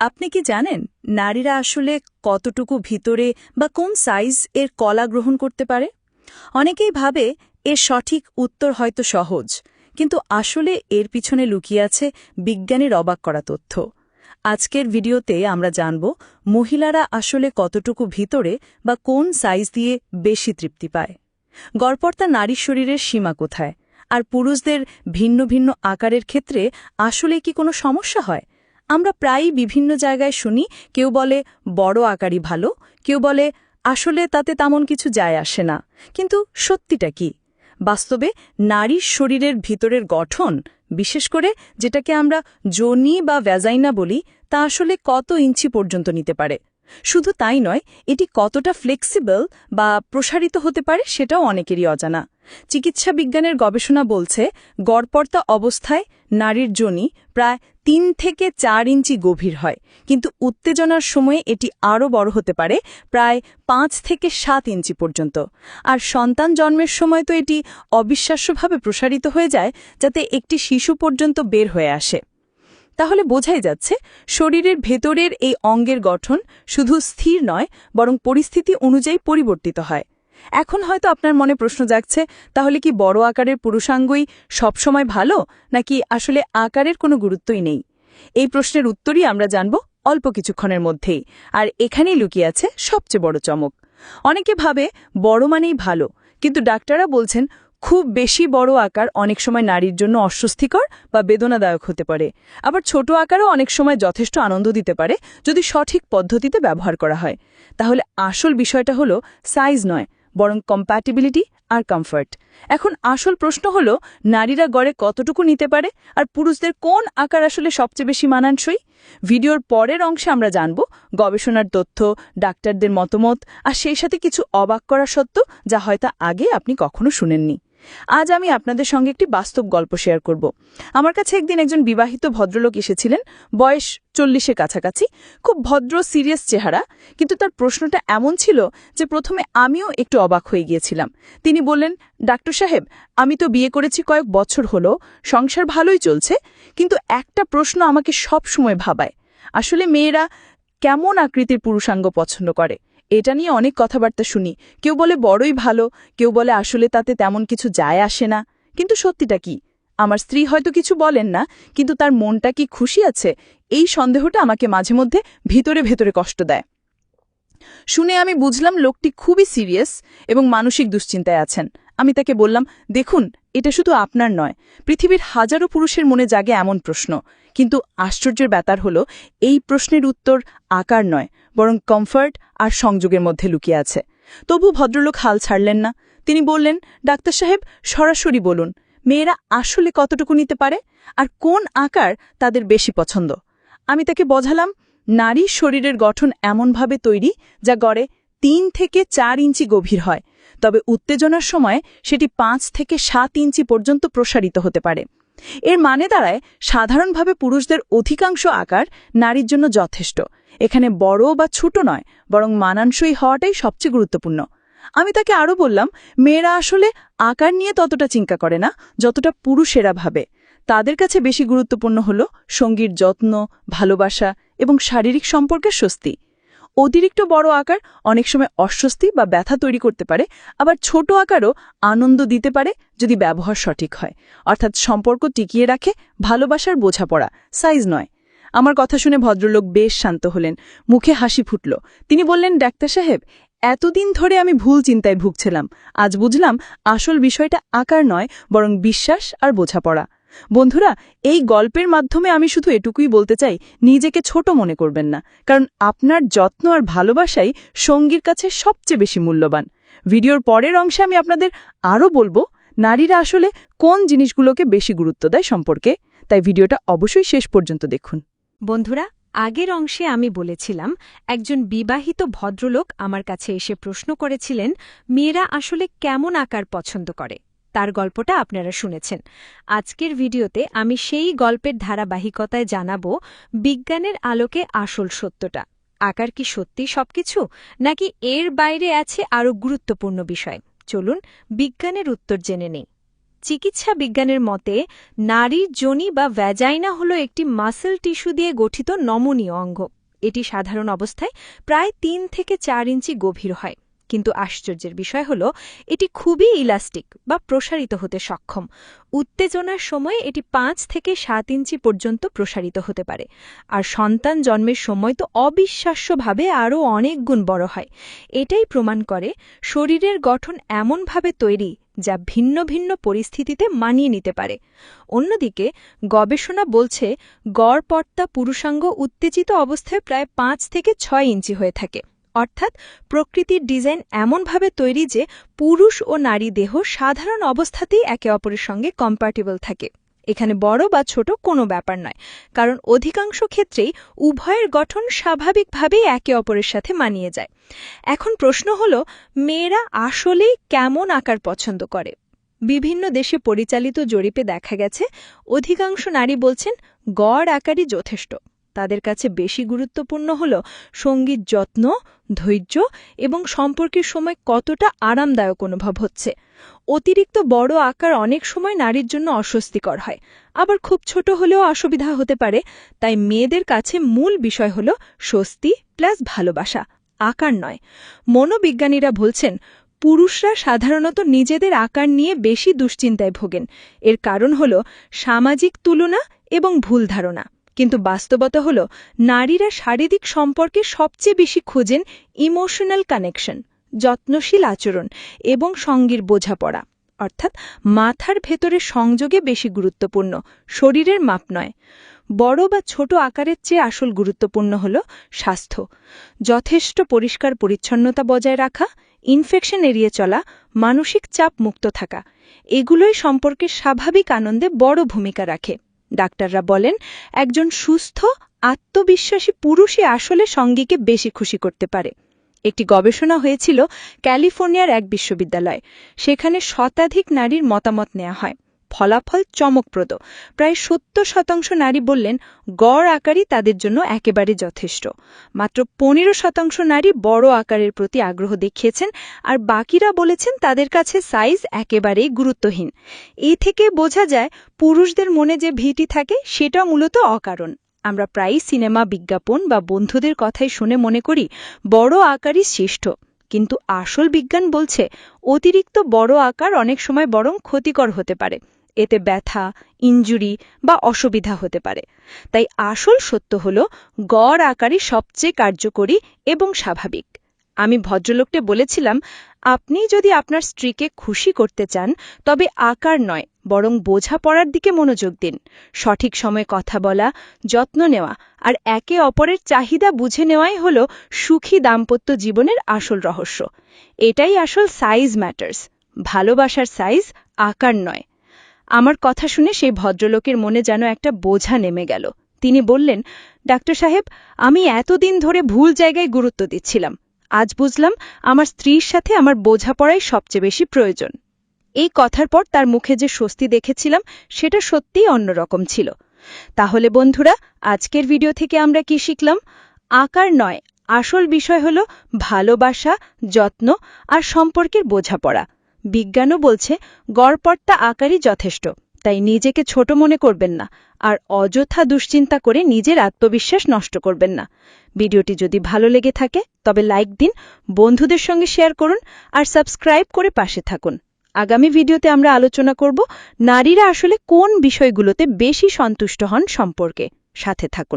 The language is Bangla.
আপনি কি জানেন নারীরা আসলে কতটুকু ভিতরে বা কোন সাইজ এর কলা গ্রহণ করতে পারে? অনেকেই ভাবে এর সঠিক উত্তর হয়তো সহজ, কিন্তু আসলে এর পিছনে লুকিয়ে আছে বিজ্ঞানের অবাক করা তথ্য। আজকের ভিডিওতে আমরা জানব মহিলারা আসলে কতটুকু ভিতরে বা কোন সাইজ দিয়ে বেশি তৃপ্তি পায়। গড়পর্তা নারীর শরীরের সীমা কোথায়? আর পুরুষদের ভিন্ন ভিন্ন আকারের ক্ষেত্রে আসলে কি কোনো সমস্যা হয়? আমরা প্রায়ই বিভিন্ন জায়গায় শুনি, কেউ বলে, বড় আকারই ভালো। কেউ বলে, আসলে তাতে তেমন কিছু যায় আসে না। কিন্তু সত্যিটা কি? বাস্তবে নারীর শরীরের ভিতরের গঠন, বিশেষ করে যেটাকে আমরা জনি বা ভ্যাজাইনা বলি, তা আসলে কত ইঞ্চি পর্যন্ত নিতে পারে? শুধু তাই নয়, এটি কতটা ফ্লেক্সিবল বা প্রসারিত হতে পারে সেটাও অনেকেরই অজানা। চিকিৎসা বিজ্ঞানের গবেষণা বলছে গড়পর্তা অবস্থায় নারীর জনি প্রায় তিন থেকে চার ইঞ্চি গভীর হয়, কিন্তু উত্তেজনার সময়ে এটি আরও বড় হতে পারে, প্রায় পাঁচ থেকে সাত ইঞ্চি পর্যন্ত। আর সন্তান জন্মের সময় তো এটি অবিশ্বাস্যভাবে প্রসারিত হয়ে যায়, যাতে একটি শিশু পর্যন্ত বের হয়ে আসে। তাহলে বোঝাই যাচ্ছে, শরীরের ভেতরের এই অঙ্গের গঠন শুধু স্থির নয়, বরং পরিস্থিতি অনুযায়ী পরিবর্তিত হয়। এখন হয়তো আপনার মনে প্রশ্ন জাগছে, তাহলে কি বড় আকারের পুরুষাঙ্গই সবসময় ভালো, নাকি আসলে আকারের কোনো গুরুত্বই নেই? এই প্রশ্নের উত্তরই আমরা জানব অল্প কিছুক্ষণের মধ্যেই, আর এখানেই লুকিয়ে আছে সবচেয়ে বড় চমক। অনেকে ভাবে বড় মানেই ভালো, কিন্তু ডাক্তাররা বলছেন খুব বেশি বড় আকার অনেক সময় নারীর জন্য অস্বস্তিকর বা বেদনাদায়ক হতে পারে। আবার ছোট আকারও অনেক সময় যথেষ্ট আনন্দ দিতে পারে যদি সঠিক পদ্ধতিতে ব্যবহার করা হয়। তাহলে আসল বিষয়টা হলো সাইজ নয়, বরং কম্প্যাটিবিলিটি আর কমফর্ট এখন আসল প্রশ্ন হলো, নারীরা গড়ে কতটুকু নিতে পারে আর পুরুষদের কোন আকার আসলে সবচেয়ে বেশি মানানসই? ভিডিওর পরের অংশে আমরা জানব গবেষণার তথ্য, ডাক্তারদের মতামত আর সেই সাথে কিছু অবাক করা সত্য যা হয়তো আগে আপনি কখনো শুনেননি। আজ আমি আপনাদের সঙ্গে একটি বাস্তব গল্প শেয়ার করব। আমার কাছে একদিন একজন বিবাহিত ভদ্রলোক এসেছিলেন, বয়স চল্লিশের কাছাকাছি, খুব ভদ্র সিরিয়াস চেহারা, কিন্তু তার প্রশ্নটা এমন ছিল যে প্রথমে আমিও একটু অবাক হয়ে গিয়েছিলাম। তিনি বললেন, ডাক্তার সাহেব, আমি তো বিয়ে করেছি কয়েক বছর হলো, সংসার ভালোই চলছে, কিন্তু একটা প্রশ্ন আমাকে সব সময় ভাবায়। আসলে মেয়েরা কেমন আকৃতির পুরুষাঙ্গ পছন্দ করে? এটা নিয়ে অনেক কথাবার্তা শুনি। কেউ বলে বড়ই ভালো, কেউ বলে আসলে তাতে তেমন কিছু যায় আসে না। কিন্তু সত্যিটা কি? আমার স্ত্রী হয়তো কিছু বলেন না, কিন্তু তার মনটা কি খুশি আছে? এই সন্দেহটা আমাকে মাঝে মধ্যে ভিতরে ভেতরে কষ্ট দেয়। শুনে আমি বুঝলাম লোকটি খুবই সিরিয়াস এবং মানসিক দুশ্চিন্তায় আছেন। আমি তাকে বললাম, দেখুন, এটা শুধু আপনার নয়, পৃথিবীর হাজারো পুরুষের মনে জাগে এমন প্রশ্ন। কিন্তু আশ্চর্যের ব্যাপার হল, এই প্রশ্নের উত্তর আকার নয়, বরং কমফর্ট আর সংযোগের মধ্যে লুকিয়ে আছে। তবু ভদ্রলোক হাল ছাড়লেন না। তিনি বললেন, ডাক্তার সাহেব, সরাসরি বলুন, মেয়েরা আসলে কতটুকু নিতে পারে? আর কোন আকার তাদের বেশি পছন্দ? আমি তাকে বোঝালাম, নারীর শরীরের গঠন এমনভাবে তৈরি যা গড়ে তিন থেকে চার ইঞ্চি গভীর হয়। তবে উত্তেজনার সময় সেটি পাঁচ থেকে সাত ইঞ্চি পর্যন্ত প্রসারিত হতে পারে। এর মানে দাঁড়ায়, সাধারণভাবে পুরুষদের অধিকাংশ আকার নারীর জন্য যথেষ্ট। এখানে বড় বা ছোট নয়, বরং মানানসই হওয়াটাই সবচেয়ে গুরুত্বপূর্ণ। আমি তাকে আরও বললাম, মেয়েরা আসলে আকার নিয়ে ততটা চিন্তা করে না, যতটা পুরুষেরা ভাবে। তাদের কাছে বেশি গুরুত্বপূর্ণ হল সঙ্গীর যত্ন, ভালোবাসা এবং শারীরিক সম্পর্কের স্বস্তি। অতিরিক্ত বড় আকার অনেক সময় অস্বস্তি বা ব্যথা তৈরি করতে পারে, আবার ছোট আকারও আনন্দ দিতে পারে যদি ব্যবহার সঠিক হয়। অর্থাৎ সম্পর্ক টিকিয়ে রাখে, ভালোবাসার বোঝাপড়া, সাইজ নয়। আমার কথা শুনে ভদ্রলোক বেশ শান্ত হলেন। মুখে হাসি ফুটল। তিনি বললেন, ডাক্তার সাহেব, এতদিন ধরে আমি ভুল চিন্তায় ভুগছিলাম। আজ বুঝলাম আসল বিষয়টা আকার নয়, বরং বিশ্বাস আর বোঝাপড়া। বন্ধুরা, এই গল্পের মাধ্যমে আমি শুধু এটুকুই বলতে চাই, নিজেকে ছোট মনে করবেন না। কারণ আপনার যত্ন আর ভালোবাসাই সঙ্গীর কাছে সবচেয়ে বেশি মূল্যবান। ভিডিওর পরের অংশে আমি আপনাদের আরও বলব, নারীরা আসলে কোন জিনিসগুলোকে বেশি গুরুত্ব দেয় সম্পর্কে। তাই ভিডিওটা অবশ্যই শেষ পর্যন্ত দেখুন। বন্ধুরা, আগের অংশে আমি বলেছিলাম, একজন বিবাহিত ভদ্রলোক আমার কাছে এসে প্রশ্ন করেছিলেন, মেয়েরা আসলে কেমন আকার পছন্দ করে? তার গল্পটা আপনারা শুনেছেন। আজকের ভিডিওতে আমি সেই গল্পের ধারাবাহিকতায় জানাব বিজ্ঞানের আলোকে আসল সত্যটা। আকার কি সত্যি সবকিছু, নাকি এর বাইরে আছে আরও গুরুত্বপূর্ণ বিষয়? চলুন বিজ্ঞানের উত্তর জেনে নেই। চিকিৎসা বিজ্ঞানের মতে, নারীর যোনি বা ভ্যাজাইনা হল একটি মাসেল টিস্যু দিয়ে গঠিত নমনীয় অঙ্গ। এটি সাধারণ অবস্থায় প্রায় তিন থেকে চার ইঞ্চি গভীর হয়। কিন্তু আশ্চর্যের বিষয় হল, এটি খুবই ইলাস্টিক বা প্রসারিত হতে সক্ষম। উত্তেজনার সময় এটি পাঁচ থেকে সাত ইঞ্চি পর্যন্ত প্রসারিত হতে পারে। আর সন্তান জন্মের সময় তো অবিশ্বাস্যভাবে আরও অনেক গুণ বড় হয়। এটাই প্রমাণ করে শরীরের গঠন এমনভাবে তৈরি যা ভিন্ন ভিন্ন পরিস্থিতিতে মানিয়ে নিতে পারে। অন্যদিকে, গবেষণা বলছে গড় পর্তা পুরুষাঙ্গ উত্তেজিত অবস্থায় প্রায় পাঁচ থেকে ছয় ইঞ্চি হয়ে থাকে। অর্থাৎ প্রকৃতির ডিজাইন এমনভাবে তৈরি যে পুরুষ ও নারী দেহ সাধারণ অবস্থাতেই একে অপরের সঙ্গে কম্প্যাটিবল থাকে। এখানে বড় বা ছোট কোনো ব্যাপার নয়, কারণ অধিকাংশ ক্ষেত্রেই উভয়ের গঠন স্বাভাবিকভাবেই একে অপরের সাথে মানিয়ে যায়। এখন প্রশ্ন হল, মেয়েরা আসলেই কেমন আকার পছন্দ করে? বিভিন্ন দেশে পরিচালিত জরিপে দেখা গেছে, অধিকাংশ নারী বলছেন, গড় আকারই যথেষ্ট। তাদের কাছে বেশি গুরুত্বপূর্ণ হল সংগীত যত্ন, ধৈর্য এবং সম্পর্কের সময় কতটা আরামদায়ক অনুভব হচ্ছে। অতিরিক্ত বড় আকার অনেক সময় নারীর জন্য অস্বস্তিকর হয়। আবার খুব ছোট হলেও অসুবিধা হতে পারে, তাই মেয়েদের কাছে মূল বিষয় হল স্বস্তি প্লাস ভালোবাসা, আকার নয়। মনোবিজ্ঞানীরা বলছেন, পুরুষরা সাধারণত নিজেদের আকার নিয়ে বেশি দুশ্চিন্তায় ভোগেন। এর কারণ হল সামাজিক তুলনা এবং ভুল ধারণা। কিন্তু বাস্তবতা হল, নারীরা শারীরিক সম্পর্কে সবচেয়ে বেশি খোঁজেন ইমোশনাল কানেকশন যত্নশীল আচরণ এবং সঙ্গীর বোঝাপড়া। অর্থাৎ মাথার ভেতরে সংযোগে বেশি গুরুত্বপূর্ণ, শরীরের মাপ নয়। বড় বা ছোট আকারের চেয়ে আসল গুরুত্বপূর্ণ হল স্বাস্থ্য। যথেষ্ট পরিষ্কার পরিচ্ছন্নতা বজায় রাখা ইনফেকশন এড়িয়ে চলা, মানসিক চাপ মুক্ত থাকা, এগুলোই সম্পর্কের স্বাভাবিক আনন্দে বড় ভূমিকা রাখে। ডাক্তাররা বলেন, একজন সুস্থ, আত্মবিশ্বাসী পুরুষই আসলে সঙ্গীকে বেশি খুশি করতে পারে। একটি গবেষণা হয়েছিল ক্যালিফোর্নিয়ার এক বিশ্ববিদ্যালয়। সেখানে শতাধিক নারীর মতামত নেওয়া হয়। ফলাফল চমকপ্রদ। প্রায় সত্তর শতাংশ নারী বললেন, গড় আকারই তাদের জন্য একেবারে যথেষ্ট। মাত্র পনেরো শতাংশ নারী বড় আকারের প্রতি আগ্রহ দেখিয়েছেন, আর বাকিরা বলেছেন তাদের কাছে সাইজ একেবারেই গুরুত্বহীন। এ থেকে বোঝা যায়, পুরুষদের মনে যে ভীতি থাকে, সেটা মূলত অকারণ। আমরা প্রায়ই সিনেমা বিজ্ঞাপন বা বন্ধুদের কথাই শুনে মনে করি, বড় আকারই শ্রেষ্ঠ। কিন্তু আসল বিজ্ঞান বলছে, অতিরিক্ত বড় আকার অনেক সময় বরং ক্ষতিকর হতে পারে। এতে ব্যথা ইঞ্জুরি বা অসুবিধা হতে পারে। তাই আসল সত্য হল, গড় আকারই সবচেয়ে কার্যকরী এবং স্বাভাবিক। আমি ভদ্রলোককে বলেছিলাম, আপনি যদি আপনার স্ত্রীকে খুশি করতে চান, তবে আকার নয়, বরং বোঝাপড়ার দিকে মনোযোগ দিন। সঠিক সময়ে কথা বলা, যত্ন নেওয়া, আর একে অপরের চাহিদা বুঝে নেওয়াই হল সুখী দাম্পত্য জীবনের আসল রহস্য। এটাই আসল সাইজ ম্যাটার্স ভালোবাসার সাইজ আকার নয়। আমার কথা শুনে সেই ভদ্রলোকের মনে যেন একটা বোঝা নেমে গেল। তিনি বললেন, ডাক্তার সাহেব, আমি এতদিন ধরে ভুল জায়গায় গুরুত্ব দিচ্ছিলাম। আজ বুঝলাম আমার স্ত্রীর সাথে আমার বোঝাপড়াই সবচেয়ে বেশি প্রয়োজন। এই কথার পর তার মুখে যে স্বস্তি দেখেছিলাম, সেটা সত্যিই অন্যরকম ছিল। তাহলে বন্ধুরা, আজকের ভিডিও থেকে আমরা কি শিখলাম? আকার নয়, আসল বিষয় হল ভালোবাসা, যত্ন আর সম্পর্কের বোঝাপড়া। বিজ্ঞানও বলছে, গড়পড়তা আকারই যথেষ্ট, তাই নিজেকে ছোট মনে করবেন না, আর অযথা দুশ্চিন্তা করে নিজের আত্মবিশ্বাস নষ্ট করবেন না। ভিডিওটি যদি ভালো লেগে থাকে, তবে লাইক দিন, বন্ধুদের সঙ্গে শেয়ার করুন, আর সাবস্ক্রাইব করে পাশে থাকুন। আগামী ভিডিওতে আমরা আলোচনা করব, নারীরা আসলে কোন বিষয়গুলোতে বেশি সন্তুষ্ট হন সম্পর্কে। সাথে থাকুন।